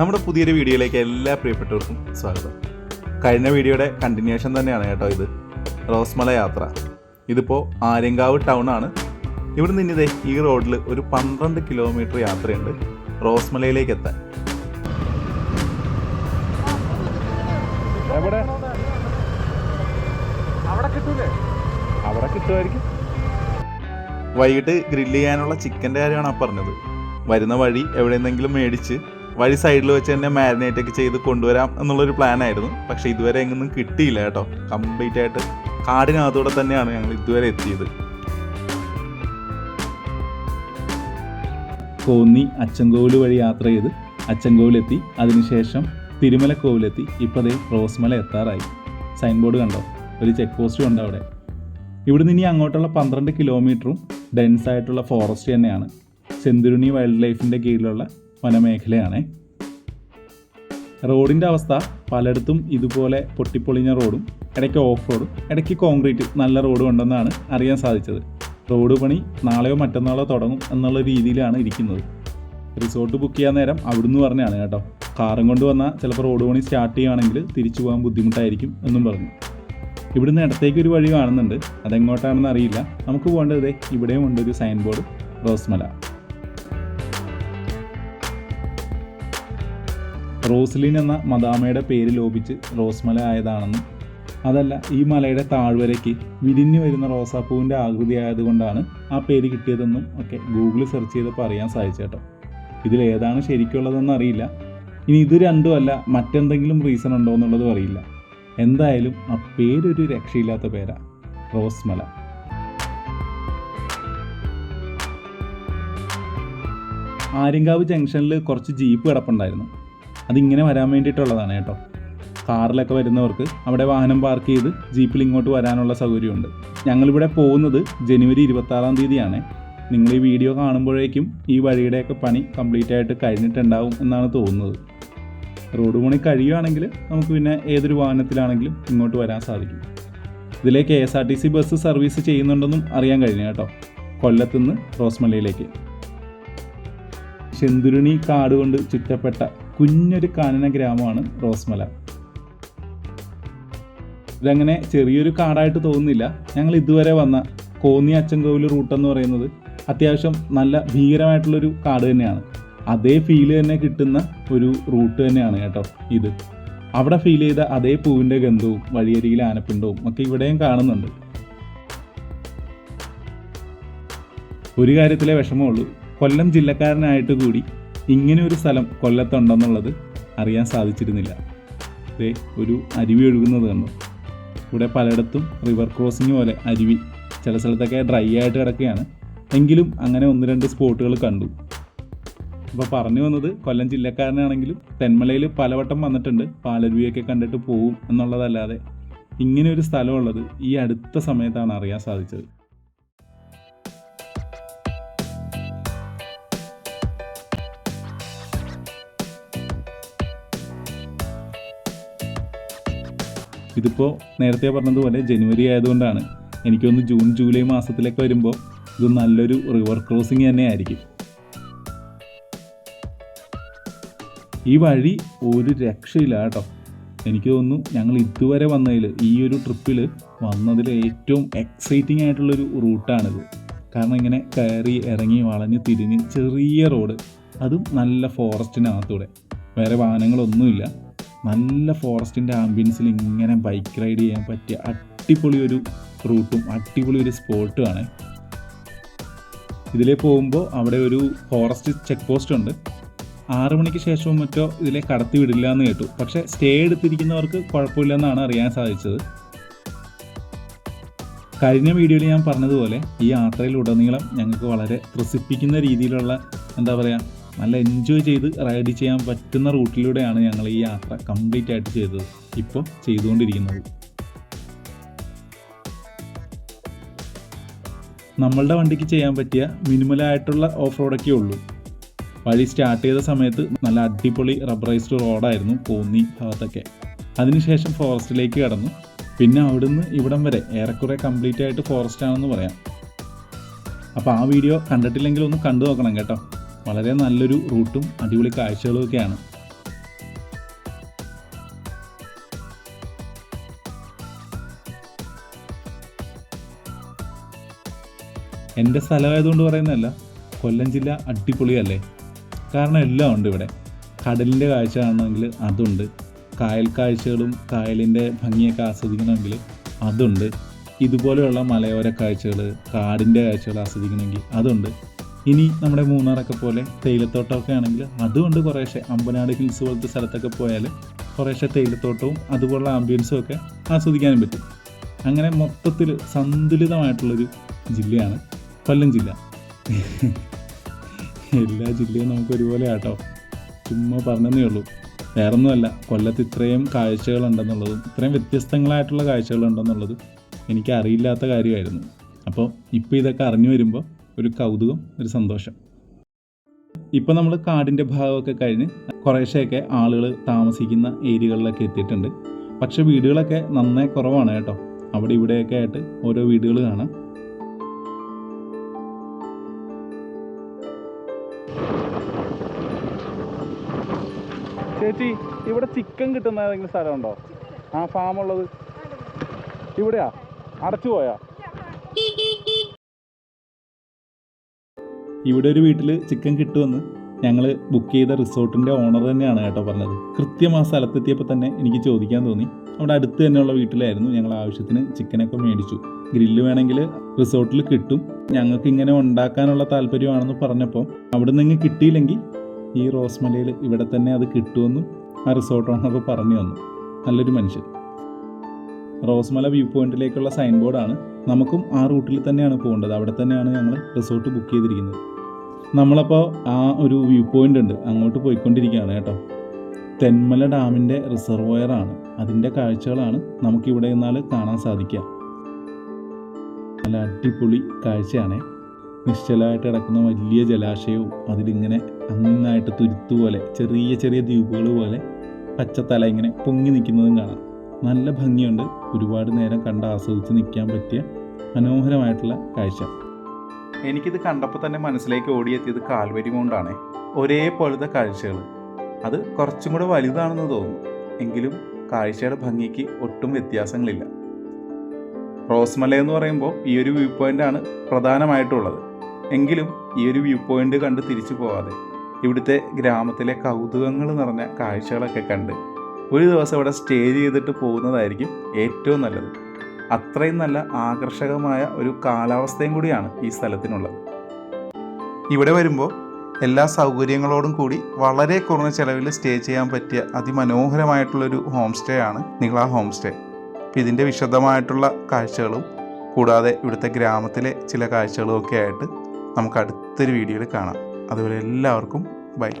നമ്മുടെ പുതിയൊരു വീഡിയോയിലേക്ക് എല്ലാ പ്രിയപ്പെട്ടവർക്കും സ്വാഗതം. കഴിഞ്ഞ വീഡിയോയുടെ കണ്ടിന്യൂഷൻ തന്നെയാണ് കേട്ടോ ഇത്. റോസ്മല യാത്ര. ഇതിപ്പോൾ ആര്യങ്കാവ് ടൗൺ ആണ്. ഇവിടെ നിന്നിതേ ഈ റോഡിൽ ഒരു പന്ത്രണ്ട് കിലോമീറ്റർ യാത്രയുണ്ട് റോസ്മലയിലേക്ക് എത്താൻ. എവിടെ? അവിടെ കിട്ടൂലേ? അവിടെ കിട്ടുമായിരിക്കും. വൈകിട്ട് ഗ്രില്ല് ചെയ്യാനുള്ള ചിക്കന്റെ കാര്യമാണ് പറഞ്ഞത്. വരുന്ന വഴി എവിടെ എന്തെങ്കിലും മേടിച്ച് വഴി സൈഡിൽ വെച്ച് തന്നെ മാരിനേറ്റ് ഒക്കെ ചെയ്ത് കൊണ്ടുവരാം എന്നുള്ളൊരു പ്ലാൻ ആയിരുന്നു. പക്ഷെ ഇതുവരെ എങ്ങൊന്നും കിട്ടിയില്ല കേട്ടോ. കംപ്ലീറ്റ് ആയിട്ട് കാടിനകത്തൂടെ തന്നെയാണ് ഞങ്ങൾ ഇതുവരെ എത്തിയത്. കോന്നി അച്ചൻകോവിൽ വഴി യാത്ര ചെയ്ത് അച്ചൻകോവിലെത്തി. അതിനുശേഷം തിരുമലക്കോവിലെത്തി. ഇപ്പോൾ ദേ റോസ്മല എത്താറായി. സൈൻ ബോർഡ് കണ്ടോ? ഒരു ചെക്ക് പോസ്റ്റും ഉണ്ട് അവിടെ. ഇവിടുന്ന് ഇനി അങ്ങോട്ടുള്ള പന്ത്രണ്ട് കിലോമീറ്ററും ഡെൻസ് ആയിട്ടുള്ള ഫോറസ്റ്റ് തന്നെയാണ്. ചെന്തുരുണി വൈൽഡ് ലൈഫിന്റെ കീഴിലുള്ള വനമേഖലയാണ്. റോഡിന്റെ അവസ്ഥ പലയിടത്തും ഇതുപോലെ പൊട്ടിപ്പൊളിഞ്ഞ റോഡും ഇടയ്ക്ക് ഓഫ് റോഡും ഇടയ്ക്ക് കോൺക്രീറ്റ് നല്ല റോഡും ഉണ്ടെന്നാണ് അറിയാൻ സാധിച്ചത്. റോഡ് പണി നാളെയോ മറ്റന്നാളോ തുടങ്ങും എന്നുള്ള രീതിയിലാണ് ഇരിക്കുന്നത്. റിസോർട്ട് ബുക്ക് ചെയ്യാൻ നേരം അവിടുന്ന് പറഞ്ഞാണ് കേട്ടോ. കാറും കൊണ്ട് വന്നാൽ ചിലപ്പോൾ റോഡ് പണി സ്റ്റാർട്ട് ചെയ്യുകയാണെങ്കിൽ തിരിച്ചു പോകാൻ ബുദ്ധിമുട്ടായിരിക്കും എന്നും പറഞ്ഞു. ഇവിടുന്ന് ഇടത്തേക്ക് ഒരു വഴി കാണുന്നുണ്ട്. അതെങ്ങോട്ടാണെന്ന് അറിയില്ല. നമുക്ക് പോകേണ്ടത് ഇവിടെയും ഉണ്ട് ഒരു സൈൻ ബോർഡ് റോസ്മല. റോസ്ലിൻ എന്ന മദാമയുടെ പേര് ലോപിച്ച് റോസ്മല ആയതാണെന്നും അതല്ല ഈ മലയുടെ താഴ്വരയ്ക്ക് വിരിഞ്ഞു വരുന്ന റോസാപ്പൂവിന്റെ ആകൃതി ആയതുകൊണ്ടാണ് ആ പേര് കിട്ടിയതെന്നും ഒക്കെ ഗൂഗിളിൽ സെർച്ച് ചെയ്തപ്പോൾ അറിയാൻ സാധിച്ചേട്ടോ ഇതിലേതാണ് ശരിക്കുള്ളതെന്ന് അറിയില്ല. ഇനി ഇത് രണ്ടും അല്ല മറ്റെന്തെങ്കിലും റീസൺ ഉണ്ടോ എന്നുള്ളതും അറിയില്ല. എന്തായാലും ആ പേരൊരു രക്ഷയില്ലാത്ത പേരാ റോസ്മല ആര്യങ്കാവ് ജംഗ്ഷനിൽ കുറച്ച് ജീപ്പ് കിടപ്പുണ്ടായിരുന്നു. അതിങ്ങനെ വരാൻ വേണ്ടിയിട്ടുള്ളതാണ് കേട്ടോ. കാറിലൊക്കെ വരുന്നവർക്ക് അവിടെ വാഹനം പാർക്ക് ചെയ്ത് ജീപ്പിൽ ഇങ്ങോട്ട് വരാനുള്ള സൗകര്യമുണ്ട്. ഞങ്ങളിവിടെ പോകുന്നത് ജനുവരി ഇരുപത്താറാം തീയതിയാണ്. നിങ്ങൾ ഈ വീഡിയോ കാണുമ്പോഴേക്കും ഈ വഴിയുടെയൊക്കെ പണി കംപ്ലീറ്റ് ആയിട്ട് കഴിഞ്ഞിട്ടുണ്ടാവും എന്നാണ് തോന്നുന്നത്. റോഡ് പണി കഴിയുകയാണെങ്കിൽ നമുക്ക് പിന്നെ ഏതൊരു വാഹനത്തിലാണെങ്കിലും ഇങ്ങോട്ട് വരാൻ സാധിക്കും. ഇതിലെ K S R T C bus service ചെയ്യുന്നുണ്ടെന്നും അറിയാൻ കഴിഞ്ഞു കേട്ടോ. കൊല്ലത്തുനിന്ന് റോസ്മലയിലേക്ക്. ചെന്തുരുണി കാട് കൊണ്ട് ചുറ്റപ്പെട്ട കുഞ്ഞൊരു കാനന ഗ്രാമമാണ് റോസ്മല. ഇതങ്ങനെ ചെറിയൊരു കാടായിട്ട് തോന്നുന്നില്ല. ഞങ്ങൾ ഇതുവരെ വന്ന കോന്നി അച്ചൻകോവിൽ റൂട്ട് എന്ന് പറയുന്നത് അത്യാവശ്യം നല്ല ഭീകരമായിട്ടുള്ളൊരു കാട് തന്നെയാണ്. അതേ ഫീൽ തന്നെ കിട്ടുന്ന ഒരു റൂട്ട് തന്നെയാണ് കേട്ടോ ഇത്. അവിടെ ഫീൽ ചെയ്ത അതേ പൂവിന്റെ ഗന്ധവും വഴിയരികിലെ ആനപ്പിണ്ടവും ഒക്കെ ഇവിടെയും കാണുന്നുണ്ട്. ഒരു കാര്യത്തിലെ വിഷമമുള്ളൂ. കൊല്ലം ജില്ലക്കാരനായിട്ട് കൂടി ഇങ്ങനെ ഒരു സ്ഥലം കൊല്ലത്തുണ്ടെന്നുള്ളത് അറിയാൻ സാധിച്ചിരുന്നില്ല. ദേ ഒരു അരുവി ഒഴുകുന്നത് കണ്ടു. ഇവിടെ പലയിടത്തും റിവർ ക്രോസിങ് പോലെ അരുവി ചില സ്ഥലത്തൊക്കെ ഡ്രൈ ആയിട്ട് കിടക്കുകയാണ്. എങ്കിലും അങ്ങനെ ഒന്ന് രണ്ട് സ്പോട്ടുകൾ കണ്ടു. അപ്പോൾ പറഞ്ഞു വന്നത് കൊല്ലം ജില്ലക്കാരനാണെങ്കിലും തെന്മലയിൽ പലവട്ടം വന്നിട്ടുണ്ട്. പാലരുവിയൊക്കെ കണ്ടിട്ട് പോവും എന്നുള്ളതല്ലാതെ ഇങ്ങനെ ഒരു സ്ഥലമുള്ളത് ഈ അടുത്ത സമയത്താണ് അറിയാൻ സാധിച്ചത്. ഇതിപ്പോൾ നേരത്തെ പറഞ്ഞതുപോലെ ജനുവരി ആയതുകൊണ്ടാണ്. എനിക്കൊന്ന് ജൂൺ ജൂലൈ മാസത്തിലൊക്കെ വരുമ്പോൾ ഇത് നല്ലൊരു റിവർ ക്രോസിങ് തന്നെ ആയിരിക്കും ഈ വഴി ഒരു രക്ഷയില്ല കേട്ടോ. എനിക്ക് തോന്നുന്നു ഞങ്ങൾ ഇതുവരെ വന്നതിൽ ഈ ഒരു ട്രിപ്പിൽ വന്നതിൽ ഏറ്റവും എക്സൈറ്റിംഗ് ആയിട്ടുള്ളൊരു റൂട്ടാണിത്. കാരണം ഇങ്ങനെ കയറി ഇറങ്ങി വളഞ്ഞ് തിരിഞ്ഞ് ചെറിയ റോഡ് അതും നല്ല ഫോറസ്റ്റിനകത്തൂടെ വേറെ വാഹനങ്ങളൊന്നുമില്ല. നല്ല ഫോറസ്റ്റിന്റെ ആംബിയൻസിൽ ഇങ്ങനെ ബൈക്ക് റൈഡ് ചെയ്യാൻ പറ്റിയ അടിപൊളി ഒരു റൂട്ടും അടിപൊളി ഒരു സ്പോട്ടുമാണ് ഇതിലേ പോകുമ്പോൾ അവിടെ ഒരു ഫോറസ്റ്റ് ചെക്ക് പോസ്റ്റ് ഉണ്ട്. ആറു മണിക്ക് ശേഷവും മറ്റോ ഇതിലെ കടത്തി വിടില്ല എന്ന് കേട്ടു. പക്ഷേ സ്റ്റേ എടുത്തിരിക്കുന്നവർക്ക് കുഴപ്പമില്ലെന്നാണ് അറിയാൻ സാധിച്ചത്. കഴിഞ്ഞ വീഡിയോയിൽ ഞാൻ പറഞ്ഞതുപോലെ ഈ യാത്രയിലുടനീളം ഞങ്ങൾക്ക് വളരെ ത്രസിപ്പിക്കുന്ന രീതിയിലുള്ള എന്താ പറയുക നല്ല എൻജോയ് ചെയ്ത് റൈഡ് ചെയ്യാൻ പറ്റുന്ന റൂട്ടിലൂടെയാണ് ഞങ്ങൾ ഈ യാത്ര കംപ്ലീറ്റ് ആയിട്ട് ചെയ്തത്. ഇപ്പോൾ ചെയ്തുകൊണ്ടിരിക്കുന്നത്. നമ്മളുടെ വണ്ടിക്ക് ചെയ്യാൻ പറ്റിയ മിനിമലായിട്ടുള്ള ഓഫ് റോഡൊക്കെ ഉള്ളൂ. വഴി സ്റ്റാർട്ട് ചെയ്ത സമയത്ത് നല്ല അടിപൊളി റബ്ബറൈസ്ഡ് റോഡായിരുന്നു കോന്നി ഭാഗത്തൊക്കെ. അതിനുശേഷം ഫോറസ്റ്റിലേക്ക് കടന്നു. പിന്നെ അവിടുന്ന് ഇവിടം വരെ ഏറെക്കുറെ കംപ്ലീറ്റ് ആയിട്ട് ഫോറസ്റ്റ് ആണെന്ന് പറയാം. അപ്പോൾ ആ വീഡിയോ കണ്ടിട്ടില്ലെങ്കിൽ ഒന്ന് കണ്ടു നോക്കണം കേട്ടോ. വളരെ നല്ലൊരു റൂട്ടും അടിപൊളി കാഴ്ചകളും ഒക്കെയാണ് എന്റെ സ്ഥലമായതുകൊണ്ട് പറയുന്നതല്ല കൊല്ലം ജില്ല അടിപൊളിയല്ലേ? കാരണം എല്ലാം ഉണ്ട് ഇവിടെ. കടലിന്റെ കാഴ്ച കാണണമെങ്കിൽ അതുണ്ട്. കായൽ കാഴ്ചകളും കായലിന്റെ ഭംഗിയൊക്കെ ആസ്വദിക്കണമെങ്കിൽ അതുണ്ട്. ഇതുപോലെയുള്ള മലയോര കാഴ്ചകൾ കാടിന്റെ കാഴ്ചകൾ ആസ്വദിക്കണമെങ്കിൽ അതുണ്ട്. ഇനി നമ്മുടെ മൂന്നാറൊക്കെ പോലെ തേയിലത്തോട്ടമൊക്കെ ആണെങ്കിൽ അതുകൊണ്ട് കുറേശ്ശെ. അമ്പനാട് ഹിൽസ് പോലത്തെ സ്ഥലത്തൊക്കെ പോയാൽ കുറേശ്ശെ തേയിലത്തോട്ടവും അതുപോലുള്ള ആംബിയൻസും ഒക്കെ ആസ്വദിക്കാനും പറ്റും. അങ്ങനെ മൊത്തത്തിൽ സന്തുലിതമായിട്ടുള്ളൊരു ജില്ലയാണ് കൊല്ലം ജില്ല. എല്ലാ ജില്ലയും നമുക്ക് ഒരുപോലെ ആട്ടോ. ചുമ്മാ പറഞ്ഞതേ ഉള്ളൂ. വേറൊന്നുമല്ല കൊല്ലത്ത് ഇത്രയും കാഴ്ചകളുണ്ടെന്നുള്ളതും ഇത്രയും വ്യത്യസ്തങ്ങളായിട്ടുള്ള കാഴ്ചകളുണ്ടെന്നുള്ളതും എനിക്ക് അറിയില്ലാത്ത കാര്യമായിരുന്നു. അപ്പോൾ ഇപ്പോൾ ഇതൊക്കെ അറിഞ്ഞു വരുമ്പോൾ ഒരു കൗതുകം ഒരു സന്തോഷം. ഇപ്പോൾ നമ്മൾ കാടിന്റെ ഭാഗമൊക്കെ കഴിഞ്ഞ് കുറേശ്ശെയൊക്കെ ആളുകൾ താമസിക്കുന്ന ഏരിയകളിലൊക്കെ എത്തിയിട്ടുണ്ട്. പക്ഷേ വീടുകളൊക്കെ നന്നേ കുറവാണ് കേട്ടോ. അവിടെ ഇവിടെയൊക്കെ ആയിട്ട് ഓരോ വീടുകൾ കാണാം. ചേച്ചി ഇവിടെ ചിക്കൻ കിട്ടുന്ന ഏതെങ്കിലും സ്ഥലമുണ്ടോ? ആ ഫാമുള്ളത്? ഇവിടെയാ? അടച്ചു പോയാ ഇവിടെ ഒരു വീട്ടിൽ ചിക്കൻ കിട്ടുമെന്ന് ഞങ്ങൾ ബുക്ക് ചെയ്ത റിസോർട്ടിന്റെ ഓണർ തന്നെയാണ് കേട്ടോ പറഞ്ഞത്. കൃത്യം ആ സ്ഥലത്തെത്തിയപ്പോൾ തന്നെ എനിക്ക് ചോദിക്കാൻ തോന്നി. അവിടെ അടുത്ത് തന്നെയുള്ള വീട്ടിലായിരുന്നു ഞങ്ങൾ ആവശ്യത്തിന് ചിക്കനൊക്കെ മേടിച്ചു. ഗ്രില്ല് വേണമെങ്കിൽ റിസോർട്ടിൽ കിട്ടും. ഞങ്ങൾക്ക് ഇങ്ങനെ ഉണ്ടാക്കാനുള്ള താല്പര്യമാണെന്ന് പറഞ്ഞപ്പോൾ അവിടെ നിന്ന് കിട്ടിയില്ലെങ്കിൽ ഈ റോസ്മലയിൽ ഇവിടെ തന്നെ അത് കിട്ടുമെന്നും ആ റിസോർട്ട് ഓണർ പറഞ്ഞു തന്നു. നല്ലൊരു മനുഷ്യൻ. റോസ്മല വ്യൂ പോയിന്റിലേക്കുള്ള സൈൻ ബോർഡാണ് നമുക്കും ആ റൂട്ടിൽ തന്നെയാണ് പോകേണ്ടത്. അവിടെ തന്നെയാണ് ഞങ്ങൾ റിസോർട്ട് ബുക്ക് ചെയ്തിരിക്കുന്നത്. നമ്മളപ്പോൾ ആ ഒരു വ്യൂ പോയിന്റ് ഉണ്ട്. അങ്ങോട്ട് പോയിക്കൊണ്ടിരിക്കുകയാണ് കേട്ടോ. തെന്മല ഡാമിന്റെ റിസർവോയറാണ് അതിന്റെ കാഴ്ചകളാണ് നമുക്കിവിടെ നിന്നാൽ കാണാൻ സാധിക്കുക. നല്ല അടിപൊളി കാഴ്ചയാണ്. നിശ്ചലമായിട്ട് കിടക്കുന്ന വലിയ ജലാശയവും അതിലിങ്ങനെ അങ്ങായിട്ട് തുരുത്തു പോലെ ചെറിയ ചെറിയ ദ്വീപുകൾ പോലെ പച്ചത്തല ഇങ്ങനെ പൊങ്ങി നിൽക്കുന്നതും കാണാം. നല്ല ഭംഗിയുണ്ട്. ഒരുപാട് നേരം കണ്ട് ആസ്വദിച്ച് നിൽക്കാൻ പറ്റിയ മനോഹരമായിട്ടുള്ള കാഴ്ച. എനിക്കിത് കണ്ടപ്പോൾ തന്നെ മനസ്സിലേക്ക് ഓടിയെത്തിയത് കാൽവരി മൗണ്ടാണ്. ഒരേപോലത്തെ കാഴ്ചകൾ അത് കുറച്ചും കൂടെ വലുതാണെന്ന് തോന്നുന്നു. എങ്കിലും കാഴ്ചയുടെ ഭംഗിക്ക് ഒട്ടും വ്യത്യാസങ്ങളില്ല. റോസ്മല എന്ന് പറയുമ്പോൾ ഈ ഒരു വ്യൂ പോയിന്റാണ് പ്രധാനമായിട്ടുള്ളത്. എങ്കിലും ഈ ഒരു വ്യൂ പോയിന്റ് കണ്ട് തിരിച്ചു പോവാതെ ഇവിടുത്തെ ഗ്രാമത്തിലെ കൗതുകങ്ങൾ നിറഞ്ഞ കാഴ്ചകളൊക്കെ കണ്ട് ഒരു ദിവസം ഇവിടെ സ്റ്റേ ചെയ്തിട്ട് പോകുന്നതായിരിക്കും ഏറ്റവും നല്ലത്. അത്രയും നല്ല ആകർഷകമായ ഒരു കാലാവസ്ഥയും കൂടിയാണ് ഈ സ്ഥലത്തിനുള്ളത്. ഇവിടെ വരുമ്പോൾ എല്ലാ സൗകര്യങ്ങളോടും കൂടി വളരെ കുറഞ്ഞ ചിലവിൽ സ്റ്റേ ചെയ്യാൻ പറ്റിയ അതിമനോഹരമായിട്ടുള്ളൊരു ഹോം സ്റ്റേ ആണ് നിങ്ങളാ ഹോം സ്റ്റേ അപ്പോൾ ഇതിന്റെ വിശദമായിട്ടുള്ള കാഴ്ചകളും കൂടാതെ ഇവിടുത്തെ ഗ്രാമത്തിലെ ചില കാഴ്ചകളും ഒക്കെ ആയിട്ട് നമുക്ക് അടുത്തൊരു വീഡിയോയിൽ കാണാം. അതുപോലെ എല്ലാവർക്കും ബൈ